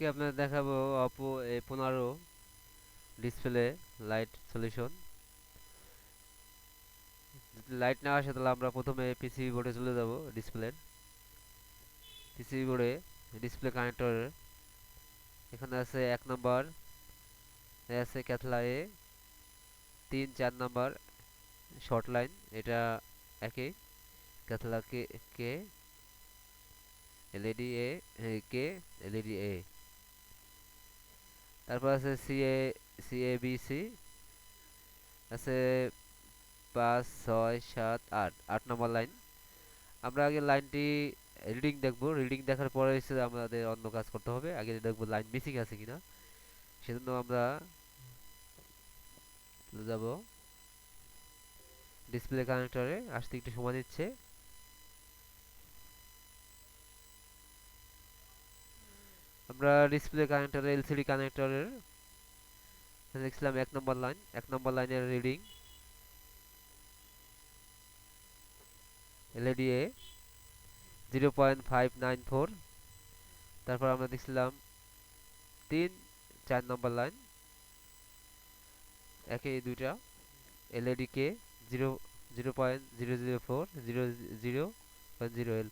আজকে আপনাদের দেখাবো অপো এ পনেরো ডিসপ্লে লাইট সলিউশন লাইট না আসে তাহলে আমরা প্রথমে পিসিবি বোর্ডে চলে যাব ডিসপ্লের পিসিবি বোর্ডে ডিসপ্লে কানেক্টর এখানে আছে এক নম্বর আছে ক্যাথলা এ তিন চার নাম্বার শর্ট লাইন এটা একই ক্যাথলা কে কে এলইডি এ কে এলইডি এ তারপর আছে সিএ সিএবিসি আছে পাঁচ, ছয়, সাত, আট আট নম্বর লাইন। আমরা আগে লাইনটি রিডিং দেখব। রিডিং দেখার পরে হচ্ছে আমাদের অন্য কাজ করতে হবে। আগে দেখব লাইন মিসিং আছে কিনা, সেজন্য আমরা যাব। ডিসপ্লে কানেক্টরে আসতে একটু সময় নিচ্ছে আমরা ডিসপ্লে কানেক্টর এলসিডি কানেক্টরের দেখছিলাম এক নম্বর লাইন এক নম্বর লাইনের রিডিং এলইডি এ zero point five nine four তারপর আমরা দেখছিলাম তিন, চার নম্বর লাইন একে দুইটা এলইডি কে zero zero point zero zero four zero zero point zero L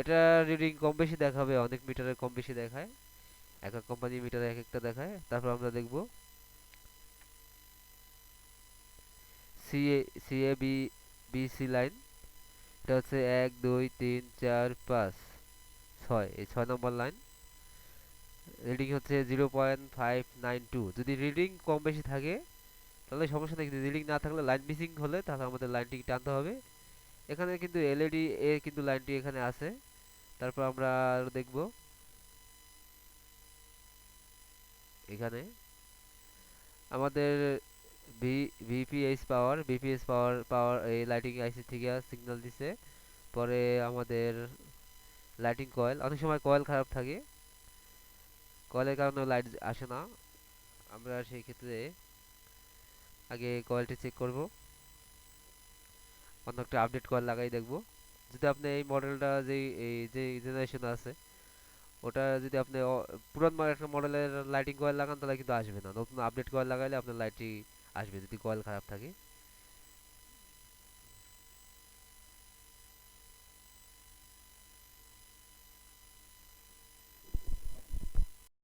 এটা রিডিং কম বেশি দেখাবে, অনেক মিটারে কম বেশি দেখায়। এক এক কোম্পানি মিটারে এক একটা দেখায়, তারপর আমরা দেখব। CA CA B BC line এটা হচ্ছে এক, দুই, তিন, চার, পাঁচ, ছয়, এই ছয় নম্বর লাইন রিডিং হচ্ছে zero point five nine two যদি রিডিং কম বেশি থাকে, তাহলে সমস্যা নেই রিডিং না থাকলে লাইন মিসিং হলে তাহলে আমাদের লাইনটি টানতে হবে। এখানে কিন্তু এলইডি এ কিন্তু লাইনটি এখানে আছে। তারপর আমরা দেখব। এখানে আমাদের V VPS power VPS power power এই লাইটিং আইসি থেকে সিগন্যাল দিছে। পরে আমাদের লাইটিং কয়েল অনেক সময় কয়েল খারাপ থাকে। কয়েলের কারণে লাইট আসে না। আমরা সেই ক্ষেত্রে আগে কয়েলটি চেক করব। অন্য একটা আপডেট কয়েল লাগাই দেখব। যদি আপনি এই মডেলটা যে, এই যে জেনারেশন আছে ওটা যদি আপনি পুরান একটা মডেলের লাইটিং কয়েল লাগান তাহলে কিন্তু আসবে না। নতুন আপডেট কয়েল লাগাইলে আপনার লাইটটি আসবে যদি কয়েল খারাপ থাকে।